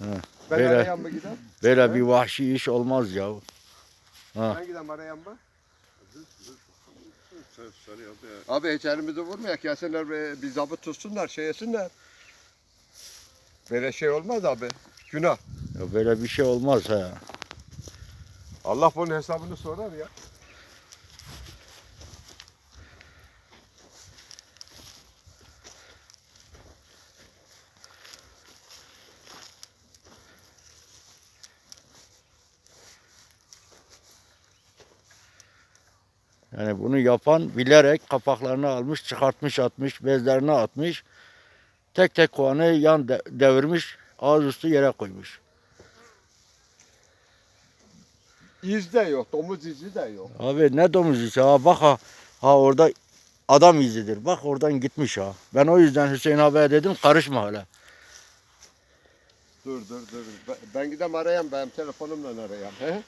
Ben Böyle- arayan mı? Böyle bir vahşi iş olmaz ya. Ha. Ben gidem arayan mı? Abi hiç elimizi vurmayak. Gelsinler bir, bir zabıt tutsunlar, şey etsinler. Böyle şey olmaz abi. Günah. ya böyle bir şey olmaz ha. Allah bunun hesabını sorar ya. Yani bunu yapan bilerek kapaklarını almış, çıkartmış, atmış, bezlerini atmış. Tek tek kovanı yan de- devirmiş, ağızüstü yere koymuş. İz de yok, domuz izi de yok. Abi ne domuz ise ha bak ha, ha orada adam izidir. Bak oradan gitmiş ha. Ben o yüzden Hüseyin abiye dedim karışma hala. Dur dur dur. Ben, gidem arayan, benim telefonumla arayan. He?